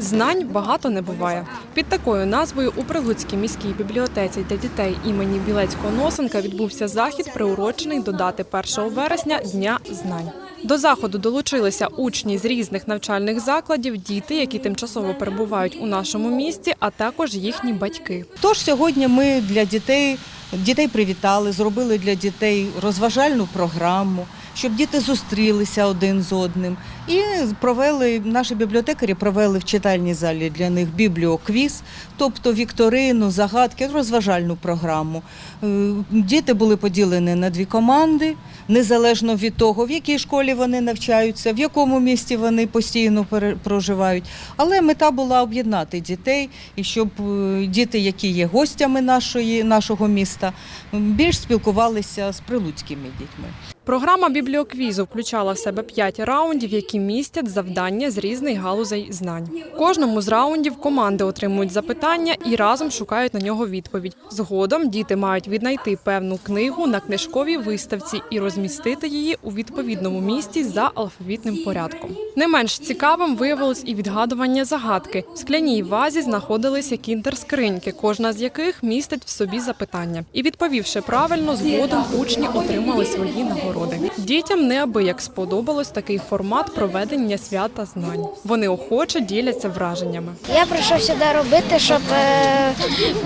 Знань багато не буває. Під такою назвою у Прилуцькій міській бібліотеці для дітей імені Білецького Носенка відбувся захід, приурочений до дати 1 вересня Дня знань. До заходу долучилися учні з різних навчальних закладів, діти, які тимчасово перебувають у нашому місті, а також їхні батьки. Тож сьогодні ми для дітей, дітей привітали, зробили для дітей розважальну програму, щоб діти зустрілися один з одним. І провели, наші бібліотекарі провели в читальній залі для них бібліоквіз, тобто вікторину, загадки, розважальну програму. Е, Діти були поділені на дві команди, незалежно від того, в якій школі вони навчаються, в якому місті вони постійно проживають. Але мета була об'єднати дітей і щоб е, діти, які є гостями нашої, нашого міста, більш спілкувалися з прилуцькими дітьми. Програма бібліоквізу включала в себе п'ять раундів, які містять завдання з різних галузей знань. Кожному з раундів команди отримують запитання і разом шукають на нього відповідь. Згодом діти мають віднайти певну книгу на книжковій виставці і розмістити її у відповідному місці за алфавітним порядком. Не менш цікавим виявилось і відгадування загадки. В скляній вазі знаходилися кінтер-скриньки, кожна з яких містить в собі запитання. І відповівши правильно, згодом учні отримали свої нагороди. Дітям неабияк сподобалось такий формат проведення свята знань. Вони охоче діляться враженнями. Я прийшов сюди робити, щоб е,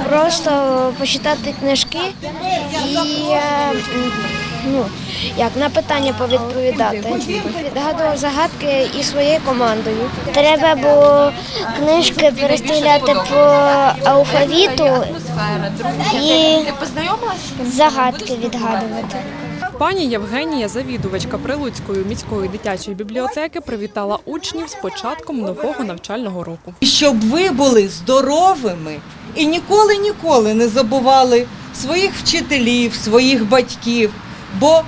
просто почитати книжки і е, ну, як на питання повідповідати. Відгадував загадки і своєю командою. Треба було книжки перестріляти по алфавіту і загадки відгадувати. Пані Євгенія, завідувачка Прилуцької міської дитячої бібліотеки, привітала учнів з початком нового навчального року. Щоб ви були здоровими і ніколи ніколи не забували своїх вчителів, своїх батьків, бо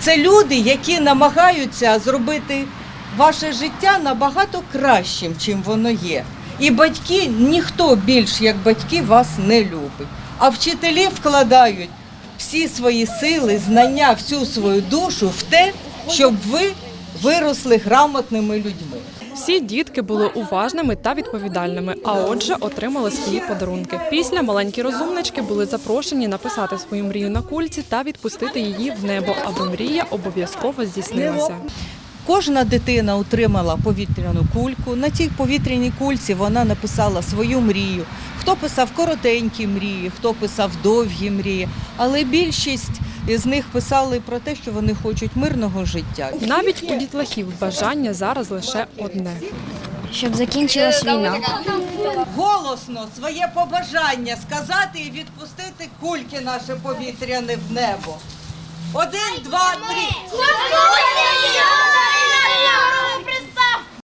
це люди, які намагаються зробити ваше життя набагато кращим, чим воно є. І батьки ніхто більш як батьки вас не любить. А вчителі вкладають всі свої сили, знання, всю свою душу в те, щоб ви виросли грамотними людьми. Всі дітки були уважними та відповідальними, а отже, отримали свої подарунки. Після маленькі розумнички були запрошені написати свою мрію на кульці та відпустити її в небо, аби мрія обов'язково здійснилася. Кожна дитина отримала повітряну кульку. На цій повітряній кульці вона написала свою мрію. Хто писав коротенькі мрії, хто писав довгі мрії. Але більшість з них писали про те, що вони хочуть мирного життя. Навіть у дітлахів бажання зараз лише одне. Щоб закінчилась війна. Голосно своє побажання сказати і відпустити кульки наше повітряне в небо. Один, два, три.